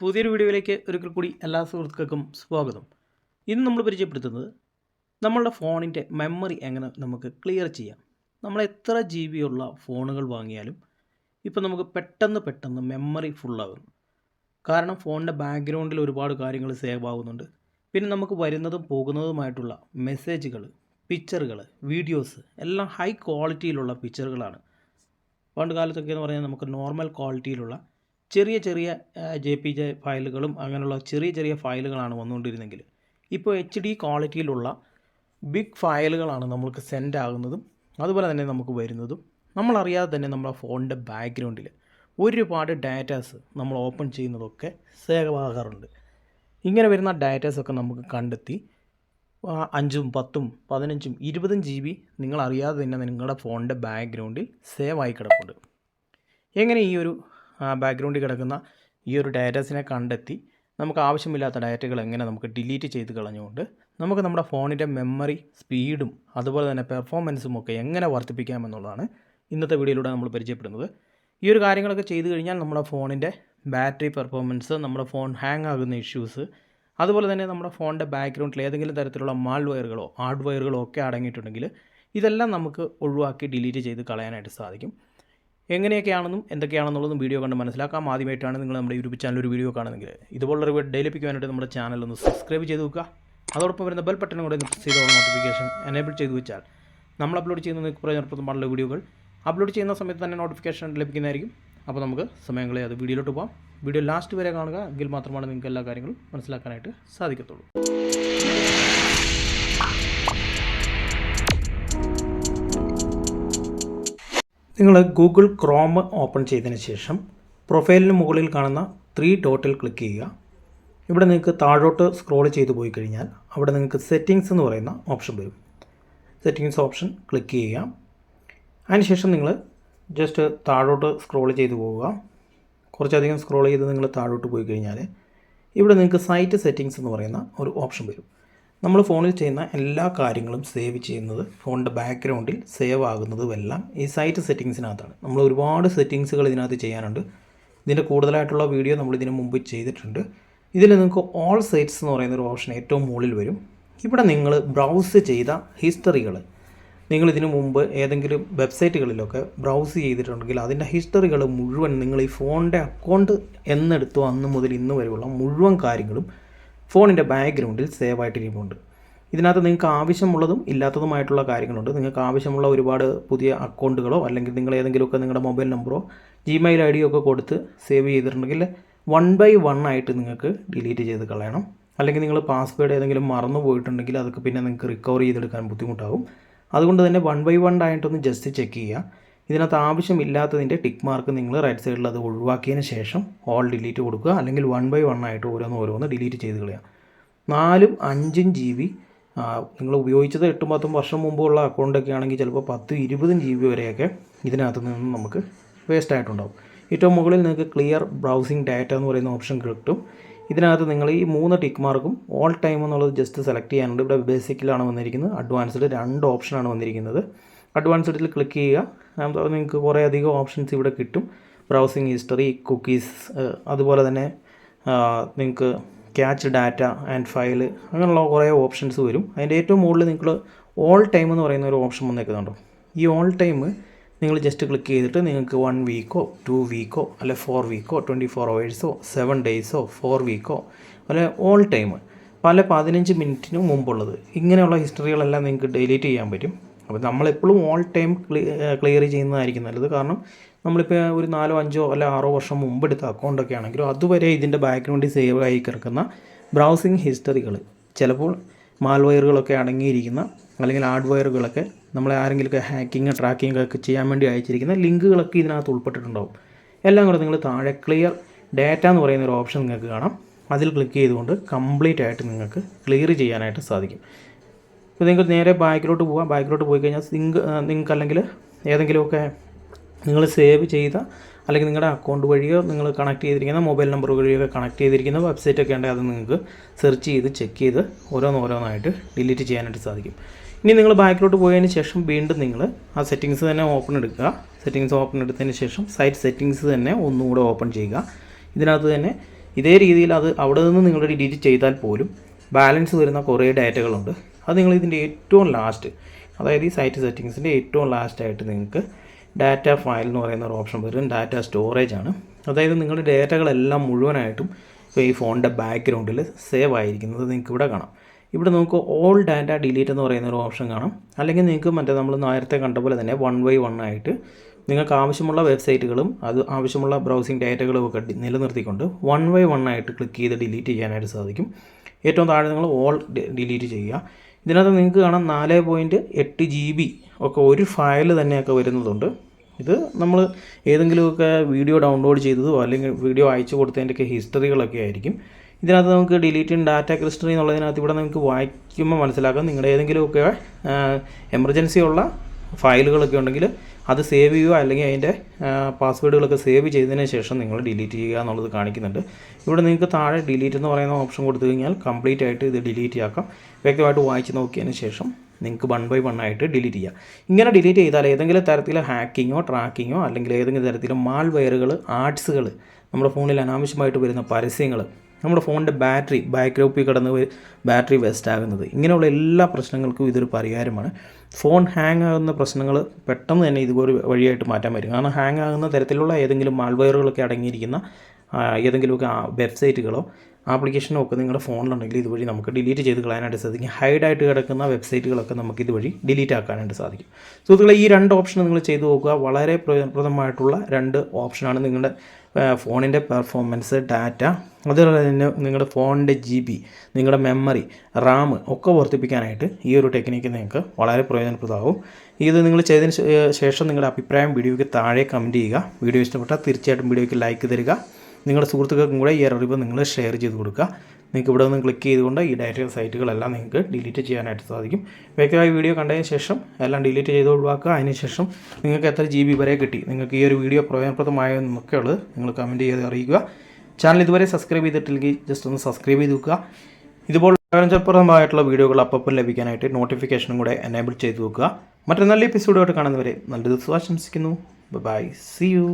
പുതിയൊരു വീഡിയോയിലേക്ക് ഒരിക്കൽ കൂടി എല്ലാ സുഹൃത്തുക്കൾക്കും സ്വാഗതം. ഇന്ന് നമ്മൾ പരിചയപ്പെടുത്തുന്നത് നമ്മളുടെ ഫോണിന്റെ മെമ്മറി എങ്ങനെ നമുക്ക് ക്ലിയർ ചെയ്യാം. നമ്മൾ എത്ര ജി ഉള്ള ഫോണുകൾ വാങ്ങിയാലും ഇപ്പോൾ നമുക്ക് പെട്ടെന്ന് പെട്ടെന്ന് മെമ്മറി ഫുള്ളാകുന്നു. കാരണം ഫോണിന്റെ ബാക്ക്ഗ്രൗണ്ടിൽ ഒരുപാട് കാര്യങ്ങൾ സേവ് ആകുന്നുണ്ട് പിന്നെ നമുക്ക് വരുന്നതും പോകുന്നതുമായിട്ടുള്ള മെസ്സേജുകൾ പിക്ചറുകൾ വീഡിയോസ് എല്ലാം ഹൈ ക്വാളിറ്റിയിലുള്ള പിക്ചറുകളാണ്. പണ്ട് കാലത്തൊക്കെ എന്ന് പറഞ്ഞാൽ നമുക്ക് നോർമൽ ക്വാളിറ്റിയിലുള്ള ചെറിയ ചെറിയ ജെ പി ജെ ഫയലുകളും അങ്ങനെയുള്ള ചെറിയ ചെറിയ ഫയലുകളാണ് വന്നുകൊണ്ടിരുന്നെങ്കിൽ ഇപ്പോൾ എച്ച് ഡി ക്വാളിറ്റിയിലുള്ള ബിഗ് ഫയലുകളാണ് നമ്മൾക്ക് സെൻഡ് ആകുന്നതും അതുപോലെ തന്നെ നമുക്ക് വരുന്നതും നമ്മളറിയാതെ തന്നെ നമ്മുടെ ഫോണിന്റെ ബാക്ക്ഗ്രൗണ്ടിൽ ഒരുപാട് ഡാറ്റാസ് നമ്മൾ ഓപ്പൺ ചെയ്യുന്നതൊക്കെ സേവാകാറുണ്ട് ഇങ്ങനെ വരുന്ന ഡാറ്റാസൊക്കെ നമുക്ക് കണ്ടെത്തി അഞ്ചും പത്തും പതിനഞ്ചും ഇരുപതും ജി ബി നിങ്ങളറിയാതെ തന്നെ നിങ്ങളുടെ ഫോണിന്റെ ബാക്ക്ഗ്രൗണ്ടിൽ സേവ് ആയി കിടപ്പുണ്ട്. എങ്ങനെ ഈ ഒരു ബാക്ക്ഗ്രൗണ്ടിൽ കിടക്കുന്ന ഈ ഒരു ഡാറ്റാസിനെ കണ്ടെത്തി നമുക്ക് ആവശ്യമില്ലാത്ത ഡാറ്റകൾ എങ്ങനെ നമുക്ക് ഡിലീറ്റ് ചെയ്ത് കളഞ്ഞുകൊണ്ട് നമുക്ക് നമ്മുടെ ഫോണിന്റെ മെമ്മറി സ്പീഡും അതുപോലെ തന്നെ പെർഫോമൻസും ഒക്കെ എങ്ങനെ വർദ്ധിപ്പിക്കാമെന്നുള്ളതാണ് ഇന്നത്തെ വീഡിയോയിലൂടെ നമ്മൾ പരിചയപ്പെടുന്നത്. ഈ ഒരു കാര്യങ്ങളൊക്കെ ചെയ്തു കഴിഞ്ഞാൽ നമ്മുടെ ഫോണിന്റെ ബാറ്ററി പെർഫോമൻസ് നമ്മുടെ ഫോൺ ഹാങ് ആകുന്ന ഇഷ്യൂസ് അതുപോലെ തന്നെ നമ്മുടെ ഫോണിന്റെ ബാക്ക്ഗ്രൗണ്ടിൽ ഏതെങ്കിലും തരത്തിലുള്ള മാൾവെയറുകളോ ഹാർഡ്വെയറുകളോ ഒക്കെ അടങ്ങിയിട്ടുണ്ടെങ്കിൽ ഇതെല്ലാം നമുക്ക് ഒഴിവാക്കി ഡിലീറ്റ് ചെയ്ത് കളയാനായിട്ട് സാധിക്കും. എങ്ങനെയൊക്കെയാണെന്നും എന്തൊക്കെയാണെന്നുള്ളതും വീഡിയോ കണ്ട് മനസ്സിലാക്കാം. ആദ്യമായിട്ടാണ് നിങ്ങൾ നമ്മുടെ യൂട്യൂബ് ചാനൽ ഒരു വീഡിയോ കാണുന്നെങ്കിൽ ഇതുപോലുള്ള ഡെയിലി ലഭിക്കുവാനായിട്ട് നമ്മുടെ ചാനൽ ഒന്ന് സബ്സ്ക്രൈബ് ചെയ്ത് വെക്കുക. അതോടൊപ്പം വരുന്ന ബെൽ ബട്ടൺ കൂടെ പ്രസ് ചെയ്ത നോട്ടിഫിക്കേഷൻ എനേബിൾ ചെയ്ത് വെച്ചാൽ നമ്മൾ അപ്ലോഡ് ചെയ്യുന്ന നിങ്ങൾക്ക് പ്രയോജനപ്രദമായുള്ള വീഡിയോകൾ അപ്ലോഡ് ചെയ്യുന്ന സമയത്ത് തന്നെ നോട്ടിഫിക്കേഷൻ ലഭിക്കുന്നതായിരിക്കും. അപ്പോൾ നമുക്ക് സമയങ്ങളെ അത് വീഡിയോയിലോട്ട് പോകാം വീഡിയോ ലാസ്റ്റ് വരെ കാണുക. എങ്കിൽ മാത്രമാണ് നിങ്ങൾക്ക് എല്ലാ കാര്യങ്ങളും മനസ്സിലാക്കാനായിട്ട് സാധിക്കത്തുള്ളൂ. നിങ്ങൾ ഗൂഗിൾ ക്രോം ഓപ്പൺ ചെയ്തതിന് ശേഷം പ്രൊഫൈലിന് മുകളിൽ കാണുന്ന ത്രീ ഡോട്ടിൽ ക്ലിക്ക് ചെയ്യുക. ഇവിടെ നിങ്ങൾക്ക് താഴോട്ട് സ്ക്രോൾ ചെയ്ത് പോയി കഴിഞ്ഞാൽ അവിടെ നിങ്ങൾക്ക് സെറ്റിങ്സ് എന്ന് പറയുന്ന ഓപ്ഷൻ വരും. സെറ്റിങ്സ് ഓപ്ഷൻ ക്ലിക്ക് ചെയ്യുക. അതിനുശേഷം നിങ്ങൾ ജസ്റ്റ് താഴോട്ട് സ്ക്രോൾ ചെയ്ത് പോവുക. കുറച്ചധികം സ്ക്രോൾ ചെയ്ത് നിങ്ങൾ താഴോട്ട് പോയി കഴിഞ്ഞാൽ ഇവിടെ നിങ്ങൾക്ക് സൈറ്റ് സെറ്റിങ്സ് എന്ന് പറയുന്ന ഒരു ഓപ്ഷൻ വരും. നമ്മൾ ഫോണിൽ ചെയ്യുന്ന എല്ലാ കാര്യങ്ങളും സേവ് ചെയ്യുന്നത് ഫോണിന്റെ ബാക്ക്ഗ്രൗണ്ടിൽ സേവ് ആകുന്നതും എല്ലാം ഈ സൈറ്റ് സെറ്റിങ്സിനകത്താണ്. നമ്മൾ ഒരുപാട് സെറ്റിങ്സുകൾ ഇതിനകത്ത് ചെയ്യാനുണ്ട്. ഇതിന്റെ കൂടുതലായിട്ടുള്ള വീഡിയോ നമ്മൾ ഇതിനു മുമ്പ് ചെയ്തിട്ടുണ്ട്. ഇതിൽ നിങ്ങൾക്ക് ഓൾ സൈറ്റ്സ് എന്ന് പറയുന്ന ഒരു ഓപ്ഷൻ ഏറ്റവും മുകളിൽ വരും. ഇവിടെ നിങ്ങൾ ബ്രൗസ് ചെയ്ത ഹിസ്റ്ററികൾ നിങ്ങൾ ഇതിനു മുമ്പ് ഏതെങ്കിലും വെബ്സൈറ്റുകളിലൊക്കെ ബ്രൗസ് ചെയ്തിട്ടുണ്ടെങ്കിൽ അതിന്റെ ഹിസ്റ്ററികൾ മുഴുവൻ നിങ്ങൾ ഈ ഫോണിന്റെ അക്കൗണ്ട് എന്നെടുത്തോ അന്ന് മുതൽ ഇന്ന് വരെയുള്ള മുഴുവൻ കാര്യങ്ങളും ഫോണിന്റെ ബാക്ക്ഗ്രൗണ്ടിൽ സേവ് ആയിട്ടിരിക്കുന്നുണ്ട് ഇതിനകത്ത് നിങ്ങൾക്ക് ആവശ്യമുള്ളതും ഇല്ലാത്തതുമായിട്ടുള്ള കാര്യങ്ങളുണ്ട്. നിങ്ങൾക്ക് ആവശ്യമുള്ള ഒരുപാട് പുതിയ അക്കൗണ്ടുകളോ അല്ലെങ്കിൽ നിങ്ങൾ ഏതെങ്കിലുമൊക്കെ നിങ്ങളുടെ മൊബൈൽ നമ്പറോ ജിമെയിൽ ഐ ഡിയോ ഒക്കെ കൊടുത്ത് സേവ് ചെയ്തിട്ടുണ്ടെങ്കിൽ വൺ ബൈ വൺ ആയിട്ട് നിങ്ങൾക്ക് ഡിലീറ്റ് ചെയ്ത് കളയണം. അല്ലെങ്കിൽ നിങ്ങൾ പാസ്വേഡ് ഏതെങ്കിലും മറന്നു പോയിട്ടുണ്ടെങ്കിൽ അതൊക്കെ പിന്നെ നിങ്ങൾക്ക് റിക്കവർ ചെയ്തെടുക്കാൻ ബുദ്ധിമുട്ടാകും. അതുകൊണ്ട് തന്നെ വൺ ബൈ വൺ ആയിട്ടൊന്ന് ജസ്റ്റ് ചെക്ക് ചെയ്യുക. ഇതിനകത്ത് ആവശ്യമില്ലാത്തതിന്റെ ടിക്ക് മാർക്ക് നിങ്ങൾ റൈറ്റ് സൈഡിൽ അത് ഒഴിവാക്കിയതിന് ശേഷം ഓൾ ഡിലീറ്റ് കൊടുക്കുക. അല്ലെങ്കിൽ വൺ ബൈ വൺ ആയിട്ട് ഓരോന്ന് ഓരോന്ന് ഡിലീറ്റ് ചെയ്ത് കളയുക നാലും അഞ്ചും ജി ബി നിങ്ങൾ ഉപയോഗിച്ചത് എട്ടും പത്തും വർഷം മുമ്പുള്ള അക്കൗണ്ടൊക്കെ ആണെങ്കിൽ ചിലപ്പോൾ പത്തും ഇരുപതും ജി ബി വരെയൊക്കെ ഇതിനകത്ത് നിന്ന് നമുക്ക് വേസ്റ്റ് ആയിട്ടുണ്ടാവും. ഏറ്റവും മുകളിൽ നിങ്ങൾക്ക് ക്ലിയർ ബ്രൗസിംഗ് ഡാറ്റ എന്ന് പറയുന്ന ഓപ്ഷൻ കിട്ടും. ഇതിനകത്ത് നിങ്ങൾ ഈ മൂന്ന് ടിക്ക് മാർക്കും ഓൾ ടൈം എന്നുള്ളത് ജസ്റ്റ് സെലക്ട് ചെയ്യാനുണ്ട്. ഇവിടെ ബേസിക്കിലാണ് വന്നിരിക്കുന്നത്. അഡ്വാൻസ്ഡ് രണ്ട് ഓപ്ഷനാണ് വന്നിരിക്കുന്നത്. അഡ്വാൻസ്ഡിൽ ക്ലിക്ക് ചെയ്യുക. അപ്പോൾ നിങ്ങൾക്ക് കുറേ അധികം ഓപ്ഷൻസ് ഇവിടെ കിട്ടും. ബ്രൗസിംഗ് ഹിസ്റ്ററി കുക്കീസ് അതുപോലെ തന്നെ നിങ്ങൾക്ക് ക്യാച്ച് ഡാറ്റ ആൻഡ് ഫയൽ അങ്ങനെയുള്ള കുറേ ഓപ്ഷൻസ് വരും. അതിന്റെ ഏറ്റവും മുകളിൽ നിങ്ങൾ ഓൾ ടൈം എന്ന് പറയുന്ന ഒരു ഓപ്ഷൻ വന്നേക്കുന്നുണ്ടോ? ഈ ഓൾ ടൈം നിങ്ങൾ ജസ്റ്റ് ക്ലിക്ക് ചെയ്തിട്ട് നിങ്ങൾക്ക് വൺ വീക്കോ ടു വീക്കോ അല്ലെ ഫോർ വീക്കോ ട്വന്റി ഫോർ അവേഴ്സോ സെവൻ ഡേയ്സോ ഫോർ വീക്കോ അല്ലെ ഓൾ ടൈം പല പതിനഞ്ച് മിനിറ്റിനും മുമ്പുള്ളത്. ഇങ്ങനെയുള്ള ഹിസ്റ്ററികളെല്ലാം നിങ്ങൾക്ക് ഡിലീറ്റ് ചെയ്യാൻ പറ്റും. അപ്പോൾ നമ്മളെപ്പോഴും ഓൾ ടൈം ക്ലിയർ ചെയ്യുന്നതായിരിക്കും നല്ലത്. കാരണം നമ്മളിപ്പോൾ ഒരു നാലോ അഞ്ചോ അല്ല ആറോ വർഷം മുമ്പ് എടുത്ത അക്കൗണ്ടൊക്കെ ആണെങ്കിലും അതുവരെ ഇതിന്റെ ബാക്ക്ഗ്രൗണ്ടിൽ സേവ് ആയി കിടക്കുന്ന ബ്രൗസിങ് ഹിസ്റ്ററികൾ ചിലപ്പോൾ മാൽവയറുകളൊക്കെ അടങ്ങിയിരിക്കുന്ന അല്ലെങ്കിൽ ഹാർഡ്വെയറുകളൊക്കെ നമ്മളെ ആരെങ്കിലുമൊക്കെ ഹാക്കിങ് ട്രാക്കിംഗ് ഒക്കെ ചെയ്യാൻ വേണ്ടി അയച്ചിരിക്കുന്ന ലിങ്കുകളൊക്കെ ഇതിനകത്ത് ഉൾപ്പെട്ടിട്ടുണ്ടാവും. എല്ലാം കൂടെ നിങ്ങൾ താഴെ ക്ലിയർ ഡാറ്റ എന്ന് പറയുന്ന ഒരു ഓപ്ഷൻ നിങ്ങൾക്ക് കാണാം. അതിൽ ക്ലിക്ക് ചെയ്തുകൊണ്ട് കംപ്ലീറ്റ് ആയിട്ട് നിങ്ങൾക്ക് ക്ലിയർ ചെയ്യാനായിട്ട് സാധിക്കും. ഇപ്പോൾ നിങ്ങൾക്ക് നേരെ ബാക്കിലോട്ട് പോകാം ബാക്കിലോട്ട് പോയി കഴിഞ്ഞാൽ നിങ്ങൾക്ക് നിങ്ങൾക്ക് അല്ലെങ്കിൽ ഏതെങ്കിലുമൊക്കെ നിങ്ങൾ സേവ് ചെയ്ത അല്ലെങ്കിൽ നിങ്ങളുടെ അക്കൗണ്ട് വഴിയോ നിങ്ങൾ കണക്ട് ചെയ്തിരിക്കുന്ന മൊബൈൽ നമ്പർ വഴിയൊക്കെ കണക്ട് ചെയ്തിരിക്കുന്ന വെബ്സൈറ്റ് ഒക്കെ ഉണ്ടെങ്കിൽ അത് നിങ്ങൾക്ക് സെർച്ച് ചെയ്ത് ചെക്ക് ചെയ്ത് ഓരോന്നോരോന്നായിട്ട് ഡിലീറ്റ് ചെയ്യാനായിട്ട് സാധിക്കും. ഇനി നിങ്ങൾ ബാക്കിലോട്ട് പോയതിന് ശേഷം വീണ്ടും നിങ്ങൾ ആ സെറ്റിങ്സ് തന്നെ ഓപ്പൺ എടുക്കുക. സെറ്റിങ്സ് ഓപ്പൺ എടുത്തതിന് ശേഷം സൈറ്റ് സെറ്റിങ്സ് തന്നെ ഒന്നുകൂടെ ഓപ്പൺ ചെയ്യുക. ഇതിനകത്ത് തന്നെ ഇതേ രീതിയിൽ അത് അവിടെ നിന്ന് നിങ്ങൾ ഡിലീറ്റ് ചെയ്താൽ പോലും ബാലൻസ് വരുന്ന കുറേ ഡാറ്റകളുണ്ട്. അത് നിങ്ങൾ ഇതിന്റെ ഏറ്റവും ലാസ്റ്റ് അതായത് ഈ സൈറ്റ് സെറ്റിങ്സിന്റെ ഏറ്റവും ലാസ്റ്റായിട്ട് നിങ്ങൾക്ക് ഡാറ്റ ഫയൽ എന്ന് പറയുന്ന ഒരു ഓപ്ഷൻ വരും. ഡാറ്റ സ്റ്റോറേജ് ആണ്. അതായത് നിങ്ങളുടെ ഡാറ്റകളെല്ലാം മുഴുവനായിട്ടും ഇപ്പോൾ ഈ ഫോണിന്റെ ബാക്ക്ഗ്രൗണ്ടിൽ സേവ് ആയിരിക്കുന്നത് നിങ്ങൾക്ക് ഇവിടെ കാണാം. ഇവിടെ നമുക്ക് ഓൾ ഡാറ്റ ഡിലീറ്റ് എന്ന് പറയുന്ന ഒരു ഓപ്ഷൻ കാണാം. അല്ലെങ്കിൽ നിങ്ങൾക്ക് മറ്റേ നമ്മൾ നേരത്തെ കണ്ട പോലെ തന്നെ വൺ ബൈ വൺ ആയിട്ട് നിങ്ങൾക്ക് ആവശ്യമുള്ള വെബ്സൈറ്റുകളും അത് ആവശ്യമുള്ള ബ്രൗസിംഗ് ഡാറ്റകളും ഒക്കെ നിലനിർത്തിക്കൊണ്ട് വൺ ബൈ വൺ ആയിട്ട് ക്ലിക്ക് ചെയ്ത് ഡിലീറ്റ് ചെയ്യാനായിട്ട് സാധിക്കും. ഏറ്റവും താഴെ നിങ്ങൾ ഓൾ ഡിലീറ്റ് ചെയ്യുക. ഇതിനകത്ത് നിങ്ങൾക്ക് കാണാം നാല് പോയിന്റ് എട്ട് ജി ബി ഒക്കെ ഒരു ഫയൽ തന്നെയൊക്കെ വരുന്നതുണ്ട്. ഇത് നമ്മൾ ഏതെങ്കിലുമൊക്കെ വീഡിയോ ഡൗൺലോഡ് ചെയ്തതോ അല്ലെങ്കിൽ വീഡിയോ അയച്ചു കൊടുത്തതിന്റെയൊക്കെ ഹിസ്റ്ററികളൊക്കെ ആയിരിക്കും. ഇതിനകത്ത് നമുക്ക് ഡിലീറ്റിംഗ് ഡാറ്റ ഹിസ്റ്ററി എന്നുള്ളതിനകത്ത് ഇവിടെ നമുക്ക് വായിക്കുമ്പോൾ മനസ്സിലാക്കാം. നിങ്ങളുടെ ഏതെങ്കിലുമൊക്കെ എമർജൻസി ഉള്ള ഫയലുകളൊക്കെ ഉണ്ടെങ്കിൽ അത് സേവ് ചെയ്യുക അല്ലെങ്കിൽ അതിന്റെ പാസ്വേഡുകളൊക്കെ സേവ് ചെയ്തതിന് ശേഷം നിങ്ങൾ ഡിലീറ്റ് ചെയ്യുക എന്നുള്ളത് കാണിക്കുന്നുണ്ട്. ഇവിടെ നിങ്ങൾക്ക് താഴെ ഡിലീറ്റ് എന്ന് പറയുന്ന ഓപ്ഷൻ കൊടുത്തു കഴിഞ്ഞാൽ കംപ്ലീറ്റ് ആയിട്ട് ഇത് ഡിലീറ്റ് ആക്കാം. വ്യക്തമായിട്ട് വായിച്ച് നോക്കിയതിന് ശേഷം നിങ്ങൾക്ക് വൺ ബൈ വൺ ആയിട്ട് ഡിലീറ്റ് ചെയ്യാം. ഇങ്ങനെ ഡിലീറ്റ് ചെയ്താൽ ഏതെങ്കിലും തരത്തിൽ ഹാക്കിങ്ങോ ട്രാക്കിങ്ങോ അല്ലെങ്കിൽ ഏതെങ്കിലും തരത്തിലെ മാൾവെയറുകൾ ആർട്സുകൾ നമ്മുടെ ഫോണിൽ അനാവശ്യമായിട്ട് വരുന്ന പരസ്യങ്ങൾ നമ്മുടെ ഫോണിന്റെ ബാറ്ററി ബാക്ക്ഗ്രൗപ്പിൽ കിടന്ന് ബാറ്ററി വേസ്റ്റ് ആകുന്നത് ഇങ്ങനെയുള്ള എല്ലാ പ്രശ്നങ്ങൾക്കും ഇതൊരു പരിഹാരമാണ്. ഫോൺ ഹാങ് ആകുന്ന പ്രശ്നങ്ങൾ പെട്ടെന്ന് തന്നെ ഇതുപോലെ വഴിയായിട്ട് മാറ്റാൻ പറ്റും. കാരണം ഹാങ് ആകുന്ന തരത്തിലുള്ള ഏതെങ്കിലും മാൾവെയറുകളൊക്കെ അടങ്ങിയിരിക്കുന്ന ഏതെങ്കിലുമൊക്കെ വെബ്സൈറ്റുകളോ ആപ്ലിക്കേഷനോ ഒക്കെ നിങ്ങളുടെ ഫോണിലുണ്ടെങ്കിൽ ഇതുവഴി നമുക്ക് ഡിലീറ്റ് ചെയ്ത് കളയാനായിട്ട് സാധിക്കും. ഹൈഡായിട്ട് കിടക്കുന്ന വെബ്സൈറ്റുകളൊക്കെ നമുക്ക് ഇതുവഴി ഡിലീറ്റ് ആക്കാനായിട്ട് സാധിക്കും. സുഹൃത്തുക്കളെ ഈ രണ്ട് ഓപ്ഷൻ നിങ്ങൾ ചെയ്തു നോക്കുക. വളരെ പ്രയോജനപ്രദമായിട്ടുള്ള രണ്ട് ഓപ്ഷനാണ് നിങ്ങളുടെ ഫോണിന്റെ പെർഫോമൻസ് ഡാറ്റ അതുപോലെ തന്നെ നിങ്ങളുടെ ഫോണിന്റെ ജി ബി നിങ്ങളുടെ മെമ്മറി റാം ഒക്കെ വർദ്ധിപ്പിക്കാനായിട്ട് ഈ ഒരു ടെക്നിക്ക് നിങ്ങൾക്ക് വളരെ പ്രയോജനപ്രദമാകും. ഇത് നിങ്ങൾ ചെയ്തതിന് ശേഷം നിങ്ങളുടെ അഭിപ്രായം വീഡിയോയ്ക്ക് താഴെ കമന്റ് ചെയ്യുക. വീഡിയോ ഇഷ്ടപ്പെട്ടാൽ തീർച്ചയായിട്ടും വീഡിയോയ്ക്ക് ലൈക്ക് തരിക. നിങ്ങളുടെ സുഹൃത്തുക്കൾക്കും കൂടെ ഈ അറിവ് നിങ്ങൾ ഷെയർ ചെയ്ത് കൊടുക്കുക. നിങ്ങൾക്ക് ഇവിടെ നിന്ന് ക്ലിക്ക് ചെയ്തുകൊണ്ട് ഈ ഡാറ്റ സൈറ്റുകളെല്ലാം നിങ്ങൾക്ക് ഡിലീറ്റ് ചെയ്യാനായിട്ട് സാധിക്കും. വ്യക്തമായി വീഡിയോ കണ്ടതിന് ശേഷം എല്ലാം ഡിലീറ്റ് ചെയ്ത് ഒഴിവാക്കുക. അതിനുശേഷം നിങ്ങൾക്ക് എത്ര ജി ബി വരെ കിട്ടി? നിങ്ങൾക്ക് ഈ ഒരു വീഡിയോ പ്രയോജനപ്രദമായോ എന്നൊക്കെ ഉള്ളത് നിങ്ങൾ കമന്റ് ചെയ്ത് അറിയിക്കുക. ചാനൽ ഇതുവരെ സബ്സ്ക്രൈബ് ചെയ്തിട്ടില്ലെങ്കിൽ ജസ്റ്റ് ഒന്ന് സബ്സ്ക്രൈബ് ചെയ്ത് വെക്കുക. ഇതുപോലെ പ്രയോജനപ്രദമായിട്ടുള്ള വീഡിയോകൾ അപ്പം ലഭിക്കാനായിട്ട് നോട്ടിഫിക്കേഷനും കൂടെ എനേബിൾ ചെയ്ത് വെക്കുക. മറ്റൊരു നല്ല എപ്പിസോഡുമായിട്ട് കാണുന്നവരെ നല്ല ദിവസം ആശംസിക്കുന്നു ബൈ സി യു